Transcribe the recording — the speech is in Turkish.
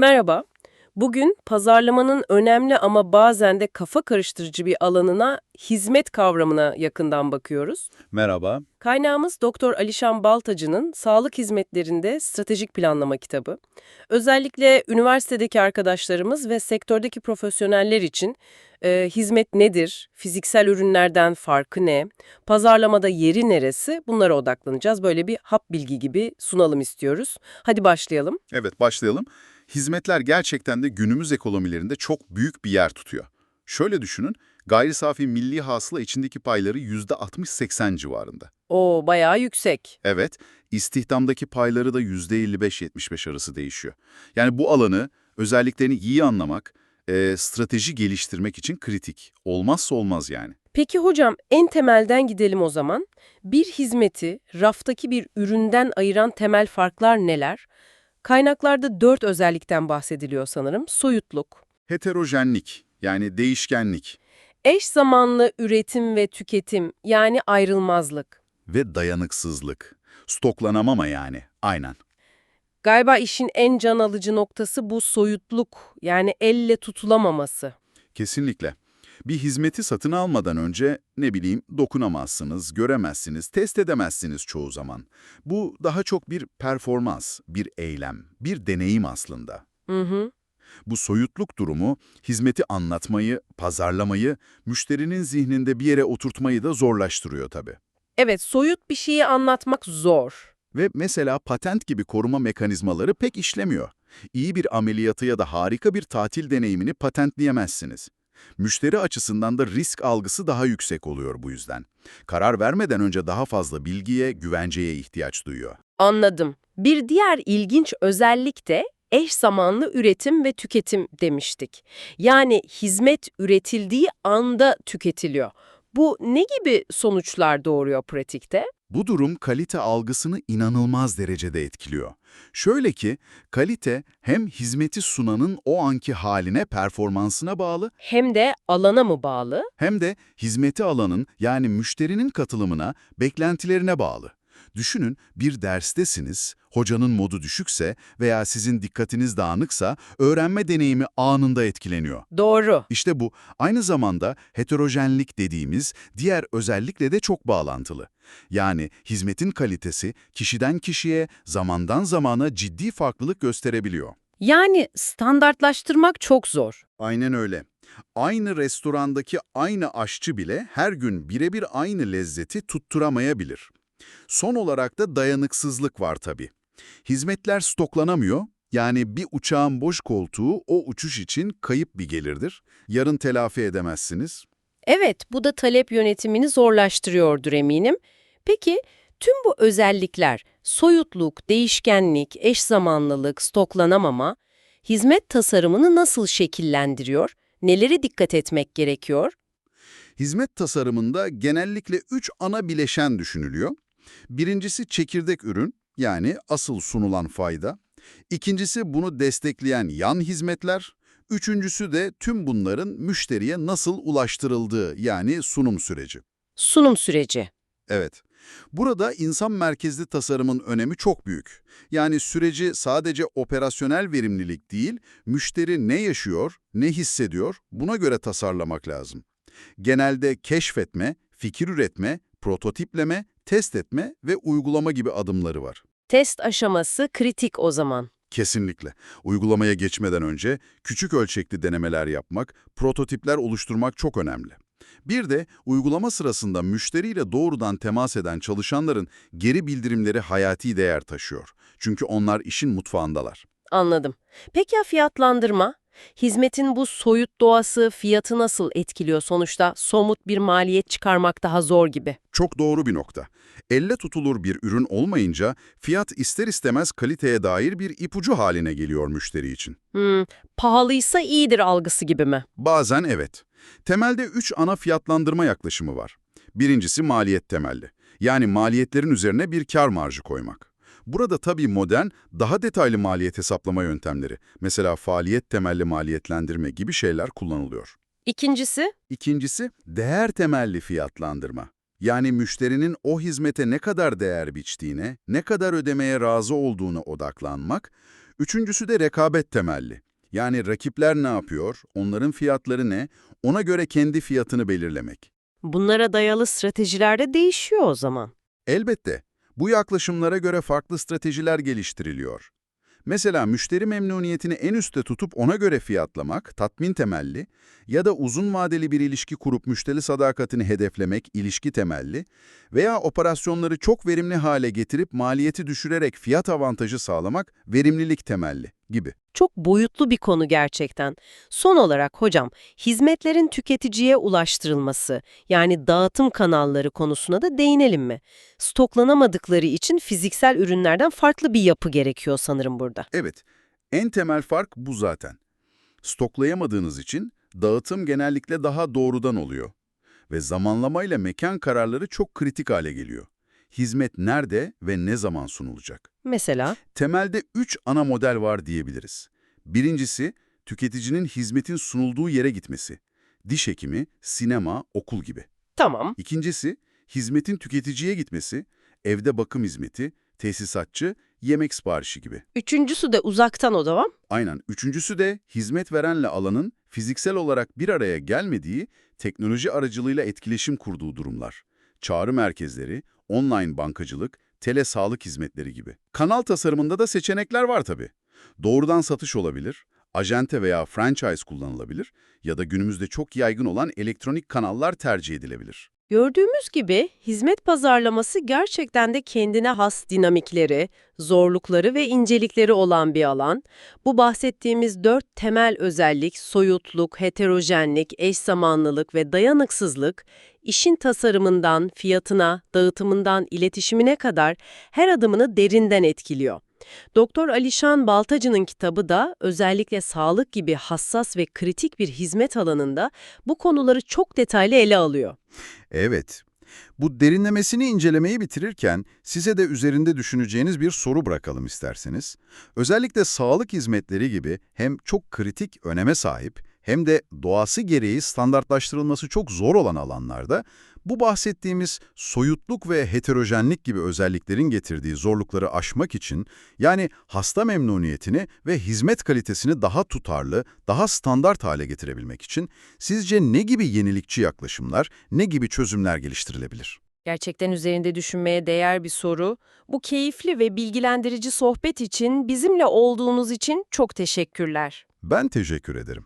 Merhaba. Bugün pazarlamanın önemli ama bazen de kafa karıştırıcı bir alanına, hizmet kavramına yakından bakıyoruz. Merhaba. Kaynağımız Doktor Alişan Baltacı'nın Sağlık Hizmetlerinde Stratejik Planlama kitabı. Özellikle üniversitedeki arkadaşlarımız ve sektördeki profesyoneller için e, hizmet nedir, fiziksel ürünlerden farkı ne, pazarlamada yeri neresi bunlara odaklanacağız. Böyle bir hap bilgi gibi sunalım istiyoruz. Hadi başlayalım. Evet, başlayalım. Hizmetler gerçekten de günümüz ekonomilerinde çok büyük bir yer tutuyor. Şöyle düşünün, gayri safi milli hasıla içindeki payları %60-80 civarında. O bayağı yüksek. Evet, istihdamdaki payları da %55-75 arası değişiyor. Yani bu alanı, özelliklerini iyi anlamak, e, strateji geliştirmek için kritik. Olmazsa olmaz yani. Peki hocam en temelden gidelim o zaman. Bir hizmeti raftaki bir üründen ayıran temel farklar neler? Kaynaklarda dört özellikten bahsediliyor sanırım. Soyutluk, Heterojenlik, yani değişkenlik eş zamanlı üretim ve tüketim yani ayrılmazlık. ve dayanıksızlık. Stoklanamama yani, aynen. Galiba işin en can alıcı noktası bu soyutluk yani elle tutulamaması. Kesinlikle. Bir hizmeti satın almadan önce ne bileyim dokunamazsınız, göremezsiniz, test edemezsiniz çoğu zaman. Bu daha çok bir performans, bir eylem, bir deneyim aslında. Hı hı. Bu soyutluk durumu hizmeti anlatmayı, pazarlamayı, müşterinin zihninde bir yere oturtmayı da zorlaştırıyor tabii. Evet, soyut bir şeyi anlatmak zor. Ve mesela patent gibi koruma mekanizmaları pek işlemiyor. İyi bir ameliyatı ya da harika bir tatil deneyimini patentleyemezsiniz. Müşteri açısından da risk algısı daha yüksek oluyor bu yüzden. Karar vermeden önce daha fazla bilgiye, güvenceye ihtiyaç duyuyor. Anladım. Bir diğer ilginç özellik de eş zamanlı üretim ve tüketim demiştik. Yani hizmet üretildiği anda tüketiliyor. Bu ne gibi sonuçlar doğuruyor pratikte? Bu durum kalite algısını inanılmaz derecede etkiliyor. Şöyle ki, kalite hem hizmeti sunanın o anki haline, performansına bağlı Hem de alana mı bağlı? hem de hizmeti alanın yani müşterinin katılımına, beklentilerine bağlı. Düşünün bir derstesiniz, hocanın modu düşükse veya sizin dikkatiniz dağınıksa öğrenme deneyimi anında etkileniyor. Doğru. İşte bu aynı zamanda heterojenlik dediğimiz diğer özellikle de çok bağlantılı. Yani hizmetin kalitesi kişiden kişiye, zamandan zamana ciddi farklılık gösterebiliyor. Yani standartlaştırmak çok zor. Aynen öyle. Aynı restorandaki aynı aşçı bile her gün birebir aynı lezzeti tutturamayabilir. Son olarak da dayanıksızlık var tabii. Hizmetler stoklanamıyor, yani bir uçağın boş koltuğu o uçuş için kayıp bir gelirdir. Yarın telafi edemezsiniz. Evet, bu da talep yönetimini zorlaştırıyordur eminim. Peki tüm bu özellikler, soyutluk, değişkenlik, eş zamanlılık, stoklanamama, hizmet tasarımını nasıl şekillendiriyor? Nelere dikkat etmek gerekiyor? Hizmet tasarımında genellikle üç ana bileşen düşünülüyor. Birincisi çekirdek ürün, yani asıl sunulan fayda. İkincisi bunu destekleyen yan hizmetler. Üçüncüsü de tüm bunların müşteriye nasıl ulaştırıldığı, yani sunum süreci. Sunum süreci. Evet. Burada insan merkezli tasarımın önemi çok büyük. Yani süreci sadece operasyonel verimlilik değil, müşteri ne yaşıyor, ne hissediyor, buna göre tasarlamak lazım. Genelde keşfetme, fikir üretme, prototipleme, test etme ve uygulama gibi adımları var. Test aşaması kritik o zaman. Kesinlikle. Uygulamaya geçmeden önce küçük ölçekli denemeler yapmak, prototipler oluşturmak çok önemli. Bir de uygulama sırasında müşteriyle doğrudan temas eden çalışanların geri bildirimleri hayati değer taşıyor. Çünkü onlar işin mutfağındalar. Anladım. Peki ya fiyatlandırma? Hizmetin bu soyut doğası fiyatı nasıl etkiliyor sonuçta? Somut bir maliyet çıkarmak daha zor gibi. Çok doğru bir nokta. Elle tutulur bir ürün olmayınca fiyat ister istemez kaliteye dair bir ipucu haline geliyor müşteri için. Hmm, pahalıysa iyidir algısı gibi mi? Bazen evet. Temelde üç ana fiyatlandırma yaklaşımı var. Birincisi maliyet temelli. Yani maliyetlerin üzerine bir kar marjı koymak. Burada tabii modern, daha detaylı maliyet hesaplama yöntemleri, mesela faaliyet temelli maliyetlendirme gibi şeyler kullanılıyor. İkincisi? İkincisi, değer temelli fiyatlandırma. Yani müşterinin o hizmete ne kadar değer biçtiğine, ne kadar ödemeye razı olduğuna odaklanmak. Üçüncüsü de rekabet temelli. Yani rakipler ne yapıyor, onların fiyatları ne, ona göre kendi fiyatını belirlemek. Bunlara dayalı stratejiler de değişiyor o zaman. Elbette, bu yaklaşımlara göre farklı stratejiler geliştiriliyor. Mesela müşteri memnuniyetini en üstte tutup ona göre fiyatlamak, tatmin temelli ya da uzun vadeli bir ilişki kurup müşteri sadakatini hedeflemek, ilişki temelli veya operasyonları çok verimli hale getirip maliyeti düşürerek fiyat avantajı sağlamak, verimlilik temelli gibi. Çok boyutlu bir konu gerçekten. Son olarak hocam, hizmetlerin tüketiciye ulaştırılması, yani dağıtım kanalları konusuna da değinelim mi? Stoklanamadıkları için fiziksel ürünlerden farklı bir yapı gerekiyor sanırım burada. Evet, en temel fark bu zaten. Stoklayamadığınız için dağıtım genellikle daha doğrudan oluyor. Ve zamanlamayla mekan kararları çok kritik hale geliyor. Hizmet nerede ve ne zaman sunulacak? Mesela, Temelde üç ana model var diyebiliriz. Birincisi, tüketicinin hizmetin sunulduğu yere gitmesi. Diş hekimi, sinema, okul gibi. tamam, İkincisi, hizmetin tüketiciye gitmesi, evde bakım hizmeti, tesisatçı, yemek siparişi gibi. üçüncüsü de uzaktan o zaman. Aynen. Üçüncüsü de hizmet verenle alanın fiziksel olarak bir araya gelmediği, teknoloji aracılığıyla etkileşim kurduğu durumlar. Çağrı merkezleri, online bankacılık, tele sağlık hizmetleri gibi. Kanal tasarımında da seçenekler var tabii. Doğrudan satış olabilir, ajente veya franchise kullanılabilir ya da günümüzde çok yaygın olan elektronik kanallar tercih edilebilir. Gördüğümüz gibi hizmet pazarlaması gerçekten de kendine has dinamikleri, zorlukları ve incelikleri olan bir alan. Bu bahsettiğimiz dört temel özellik, soyutluk, heterojenlik, eş zamanlılık ve dayanıksızlık, işin tasarımından, fiyatına, dağıtımından, iletişimine kadar her adımını derinden etkiliyor. Doktor Alişan Baltacı'nın kitabı da özellikle sağlık gibi hassas ve kritik bir hizmet alanında bu konuları çok detaylı ele alıyor. Evet. Bu derinlemesini incelemeyi bitirirken size de üzerinde düşüneceğiniz bir soru bırakalım isterseniz. Özellikle sağlık hizmetleri gibi hem çok kritik öneme sahip hem de doğası gereği standartlaştırılması çok zor olan alanlarda bu bahsettiğimiz soyutluk ve heterojenlik gibi özelliklerin getirdiği zorlukları aşmak için yani hasta memnuniyetini ve hizmet kalitesini daha tutarlı, daha standart hale getirebilmek için sizce ne gibi yenilikçi yaklaşımlar, ne gibi çözümler geliştirilebilir? Gerçekten üzerinde düşünmeye değer bir soru. Bu keyifli ve bilgilendirici sohbet için bizimle olduğunuz için çok teşekkürler. Ben teşekkür ederim.